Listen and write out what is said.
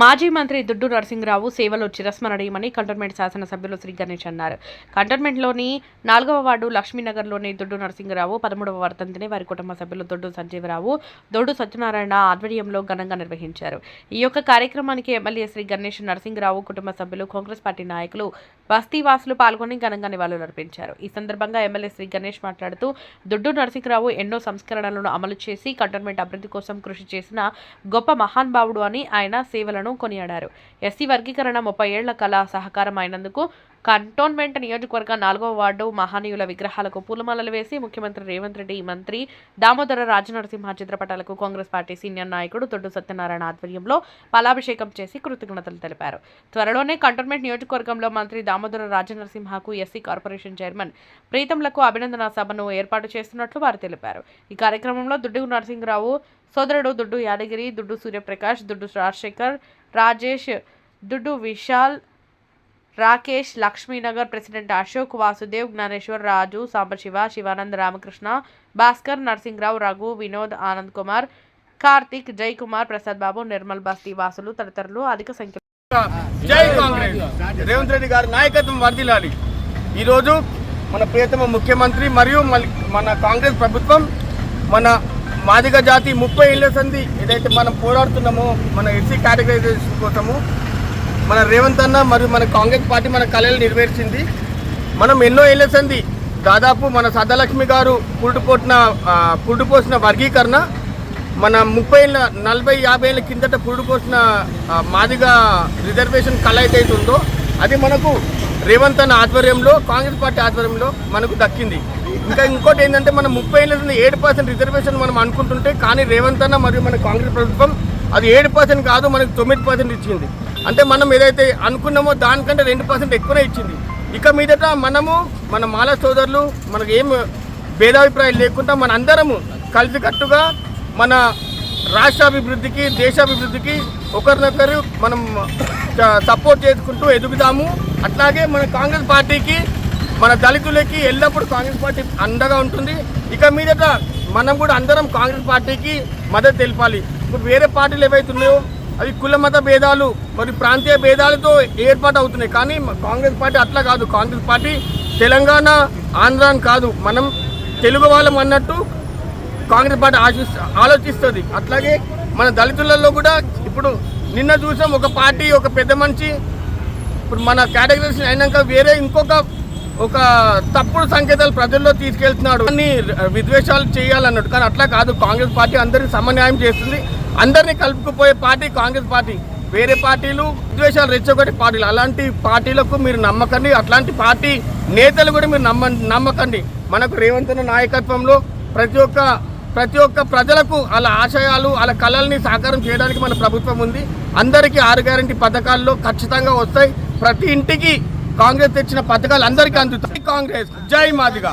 మాజీ మంత్రి దుడ్డు నరసింహరావు సేవలు చిరస్మరణీయమని కంటోన్మెంట్ శాసనసభ్యులు శ్రీ గణేష్ అన్నారు. కంటోన్మెంట్లోని నాలుగవ వార్డు లక్ష్మీనగర్లోని దుడ్డు నరసింహరావు పదమూడవ వర్ధంతిని వారి కుటుంబ సభ్యులు దొడ్డు సంజీవరావు దొడ్డు సత్యనారాయణ ఆధ్వర్యంలో ఘనంగా నిర్వహించారు. ఈ యొక్క కార్యక్రమానికి ఎమ్మెల్యే శ్రీ గణేష్ నరసింహరావు కుటుంబ సభ్యులు కాంగ్రెస్ పార్టీ నాయకులు బస్తీవాసులు పాల్గొని ఘనంగా నివాళులర్పించారు ఈ సందర్భంగా ఎమ్మెల్యే శ్రీ గణేష్ మాట్లాడుతూ దుడ్డు నరసింహరావు ఎన్నో సంస్కరణలను అమలు చేసి కంటోన్మెంట్ అభివృద్ధి కోసం కృషి చేసిన గొప్ప మహానుభావుడు అని ఆయన సేవలను కొనియాడారు. ఎస్సీ వర్గీకరణ ముప్పై ఏళ్ళ కళ సహకారం అయినందుకు కంటోన్మెంట్ నియోజకవర్గ నాలుగవ వార్డు మహనీయుల విగ్రహాలకు పూలమాలలు వేసి ముఖ్యమంత్రి రేవంత్ రెడ్డి మంత్రి దామోదర రాజనరసింహ చిత్రపటాలకు కాంగ్రెస్ పార్టీ సీనియర్ నాయకుడు దొడ్డు సత్యనారాయణ ఆధ్వర్యంలో పాలాభిషేకం చేసి కృతజ్ఞతలు తెలిపారు. త్వరలోనే కంటోన్మెంట్ నియోజకవర్గంలో మంత్రి దామోదర రాజనరసింహకు ఎస్సీ కార్పొరేషన్ చైర్మన్ ప్రీతంలకు అభినందన సభను ఏర్పాటు చేస్తున్నట్లు వారు తెలిపారు. ఈ కార్యక్రమంలో దుడ్డు నరసింహరావు సోదరుడు దుడ్డు యాదగిరి దుడ్డు సూర్యప్రకాష్ దుడ్డు రాజశేఖర్ రాజేష్ దుడ్డు విశాల్ రాకేష్ లక్ష్మీనగర్ ప్రెసిడెంట్ అశోక్ వాసుదేవ్ జ్ఞానేశ్వర్ రాజు సాంబశివ శివానంద్ రామకృష్ణ భాస్కర్ నరసింహరావు రఘు వినోద్ ఆనంద్ కుమార్ కార్తిక్ జై కుమార్ ప్రసాద్ బాబు నిర్మల్ బస్తీ వాసులు తదితరులు అధిక సంఖ్యలో జై కాంగ్రెస్. రేవంత్ రెడ్డి గారి నాయకత్వం వర్దిలాలి ఈరోజు మన ప్రియతమ ముఖ్యమంత్రి మరియు మల్- మన కాంగ్రెస్ ప్రభుత్వం మన మాదిగ జాతి ముప్పై ఏళ్ళ సంధి ఏదైతే మనం పోరాడుతున్నామో మన ఎస్సీ కేటగరైజేషన్ కోసము మన రేవంత్ అన్న మరియు మన కాంగ్రెస్ పార్టీ మన కళలు నెరవేర్చింది. మనం ఎన్నో ఏళ్ళ దాదాపు మన సదలక్ష్మి గారు పురుడుపోటిన పురుడుపోసిన వర్గీకరణ మన ముప్పై ఏళ్ళ నలభై యాభై ఏళ్ళ కిందట పురుడుపోసిన మాదిగా రిజర్వేషన్ కళ ఏదైతే ఉందో అది మనకు రేవంత్ అన్న ఆధ్వర్యంలో కాంగ్రెస్ పార్టీ ఆధ్వర్యంలో మనకు దక్కింది. ఇంకా ఇంకోటి ఏంటంటే మనం ముప్పై ఏళ్ళ నుండి ఏడు పర్సెంట్ రిజర్వేషన్ మనం అనుకుంటుంటే కానీ రేవంత్ అన్న మరియు మన కాంగ్రెస్ ప్రభుత్వం అది ఏడు పర్సెంట్ కాదు మనకు తొమ్మిది పర్సెంట్ ఇచ్చింది. అంటే మనం ఏదైతే అనుకున్నామో దానికంటే రెండు పర్సెంట్ ఎక్కువనే ఇచ్చింది. ఇక మీదట మనము మన మాల సోదరులు మనకు ఏం భేదాభిప్రాయం లేకుండా మన అందరము కలిసికట్టుగా మన రాష్ట్ర అభివృద్ధికి దేశాభివృద్ధికి ఒకరినొకరు మనం సపోర్ట్ చేసుకుంటూ ఎదుగుతాము అట్లాగే మన కాంగ్రెస్ పార్టీకి మన దళితులకి ఎల్లప్పుడూ కాంగ్రెస్ పార్టీ అండగా ఉంటుంది. ఇక మీదట మనం కూడా అందరం కాంగ్రెస్ పార్టీకి మద్దతు తెలపాలి. ఇప్పుడు వేరే పార్టీలు ఏవైతే ఉన్నాయో అవి కుల మత భేదాలు మరియు ప్రాంతీయ భేదాలతో ఏర్పాటు అవుతున్నాయి కానీ కాంగ్రెస్ పార్టీ అట్లా కాదు. కాంగ్రెస్ పార్టీ తెలంగాణ ఆంధ్ర అని కాదు. మనం తెలుగు వాళ్ళం అన్నట్టు కాంగ్రెస్ పార్టీ ఆశిస్ ఆలోచిస్తుంది. అట్లాగే మన దళితులలో కూడా ఇప్పుడు నిన్న చూసాం ఒక పార్టీ ఒక పెద్ద మనిషి ఇప్పుడు మన కేటగిరీస్ అయినాక వేరే ఇంకొక ఒక తప్పుడు సంకేతాలు ప్రజల్లో తీసుకెళ్తున్నాడు. అన్ని విద్వేషాలు చేయాలన్నట్టు. కానీ అట్లా కాదు. కాంగ్రెస్ పార్టీ అందరికీ సమన్యాయం చేస్తుంది. అందరినీ కలుపుకుపోయే పార్టీ కాంగ్రెస్ పార్టీ. వేరే పార్టీలు ద్వేషాలు రెచ్చగొట్టే పార్టీలు. అలాంటి పార్టీలకు మీరు నమ్మకండి. అట్లాంటి పార్టీ నేతలు కూడా మీరు నమ్మ నమ్మకండి. మనకు రేవంత్ నాయకత్వంలో ప్రతి ఒక్క ప్రతి ఒక్క ప్రజలకు వాళ్ళ ఆశయాలు వాళ్ళ కళల్ని సాకారం చేయడానికి మన ప్రభుత్వం ఉంది. అందరికీ ఆరు గ్యారంటీ పథకాల్లో ఖచ్చితంగా వస్తాయి. ప్రతి ఇంటికి కాంగ్రెస్ తెచ్చిన పథకాలు అందరికీ అందుతాయి. కాంగ్రెస్. జై మాదిగా.